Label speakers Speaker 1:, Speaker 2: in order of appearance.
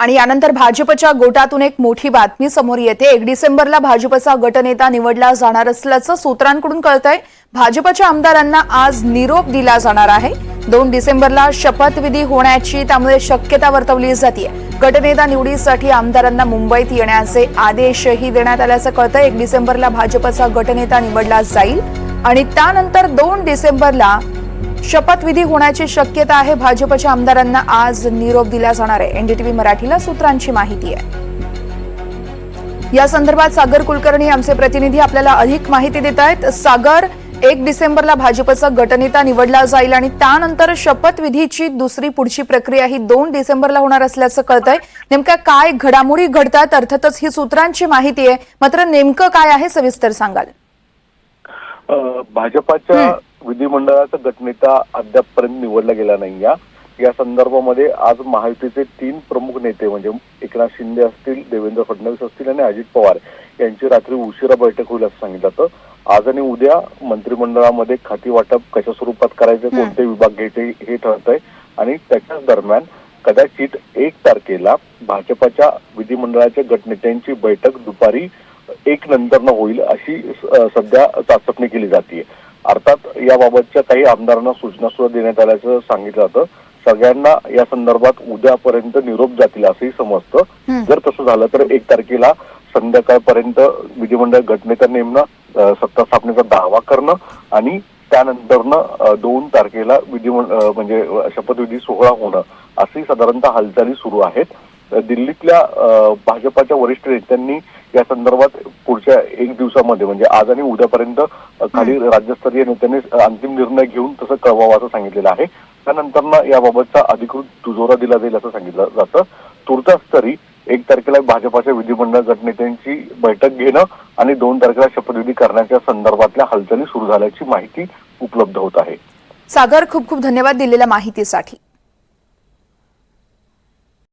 Speaker 1: आणि यानंतर भाजपच्या गोटातून एक मोठी बातमी समोर येते. एक डिसेंबरला भाजपचा गटनेता निवडला जाणार असल्याचं सूत्रांकडून कळतंय. भाजपच्या आमदारांना आज निरोप दिला जाणार आहे. दोन डिसेंबरला शपथविधी होण्याची त्यामुळे शक्यता वर्तवली जाते गटनेता निवडीसाठी आमदारांना मुंबईत येण्याचे आदेशही देण्यात आल्याचं कळतंय. एक डिसेंबरला भाजपचा गटनेता निवडला जाईल. आणि त्यानंतर दोन डिसेंबरला शपथविधी होण्याची शक्यता आहे. भाजपच्या आमदारांना आज निरोप दिला जाणार आहे. एनडीटीव्ही मराठीला सूत्रांची माहिती आहे. या संदर्भात सागर कुलकर्णी आमचे प्रतिनिधी आपल्याला अधिक माहिती देत आहेत. सागर एक डिसेंबरला भाजपचा गटनेता निवडला जाईल आणि त्यानंतर शपथविधीची दुसरी पुढची प्रक्रिया ही दोन डिसेंबरला होणार असल्याचं कळतंय. नेमक्या काय घडामोडी घडतात? अर्थातच ही सूत्रांची माहिती आहे. मात्र नेमकं काय आहे सविस्तर सांगाल.
Speaker 2: भाजपाच्या विधिमंडळाचा गटनेता अद्यापपर्यंत निवडला गेला नाही या या संदर्भामध्ये आज महायुतीचे तीन प्रमुख नेते म्हणजे एकनाथ शिंदे असतील देवेंद्र फडणवीस असतील आणि अजित पवार यांची रात्री उशिरा बैठक होईल असं सांगितलं जातं. आज आणि उद्या मंत्रिमंडळामध्ये खाती वाटप कशा स्वरूपात करायचे कोणते विभाग घ्यायचे हे ठरत आहे आणि त्याच्याच दरम्यान कदाचित एक तारखेला भाजपाच्या विधिमंडळाच्या गटनेत्यांची बैठक दुपारी एक नंतरनं होईल अशी सध्या चाचपणी केली जाते अर्थात याबाबतच्या काही आमदारांना सूचना सुद्धा देण्यात आल्याचं सांगितलं जातं. सगळ्यांना या संदर्भात उद्यापर्यंत निरोप जातील असंही समजतं. जर तसं झालं तर एक तारखेला संध्याकाळपर्यंत विधिमंडळ गटनेता नेमणं सत्ता स्थापनेचा दावा करणं आणि त्यानंतरनं दोन तारखेला विधिमंडळ म्हणजे शपथविधी सोहळा होणं अशी साधारणतः हालचाली सुरू आहेत. दिल्लीतल्या भाजपाच्या वरिष्ठ नेत्यांनी या संदर्भात पुढच्या एक दिवसामध्ये म्हणजे आज आणि उद्यापर्यंत खाली राज्यस्तरीय नेत्यांनी अंतिम निर्णय घेऊन तसं कळवावं असं सांगितलेलं आहे. त्यानंतरनं याबाबतचा अधिकृत दुजोरा दिला जाईल असं सांगितलं जातं. तुर्तास तरी एक तारखेला भाजपाच्या विधिमंडळ गटनेत्यांची बैठक घेणं आणि दोन तारखेला शपथविधी करण्याच्या संदर्भातल्या हालचाली सुरू झाल्याची माहिती उपलब्ध होत आहे.
Speaker 1: सागर खूप खूप धन्यवाद दिलेल्या माहितीसाठी.